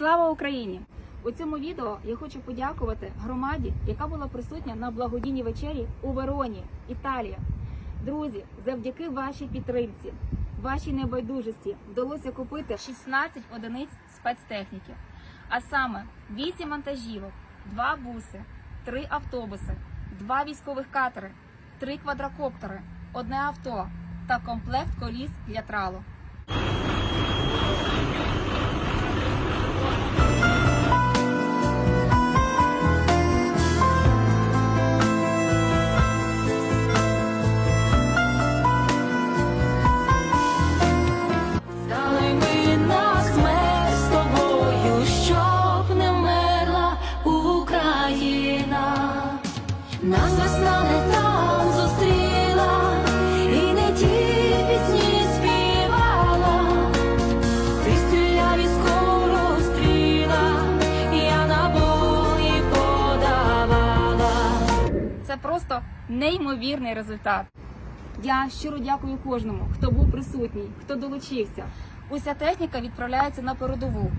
Слава Україні! У цьому відео я хочу подякувати громаді, яка була присутня на благодійній вечері у Вероні, Італія. Друзі, завдяки вашій підтримці, вашій небайдужості вдалося купити 16 одиниць спецтехніки, а саме 8 вантажівок, 2 буси, 3 автобуси, 2 військових катери, 3 квадрокоптери, одне авто та комплект коліс для тралу. Нас весна не там зустріла, і не ті пісні співала. Ти стріляв із скоростріла, я набої подавала. Це просто неймовірний результат. Я щиро дякую кожному, хто був присутній, хто долучився. Уся техніка відправляється на передову.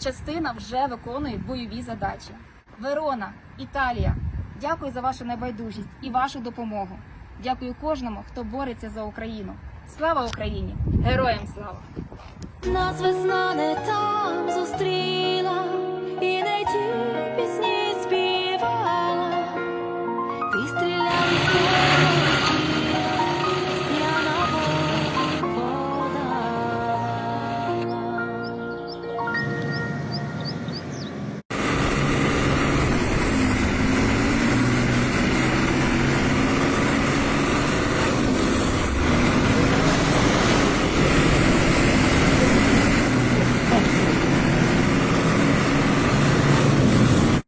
Частина вже виконує бойові задачі. Верона, Італія. Дякую за вашу небайдужість і вашу допомогу. Дякую кожному, хто бореться за Україну. Слава Україні! Героям слава! Нас весна не там зустріла, і не ті пісні співала. Ти стріляв.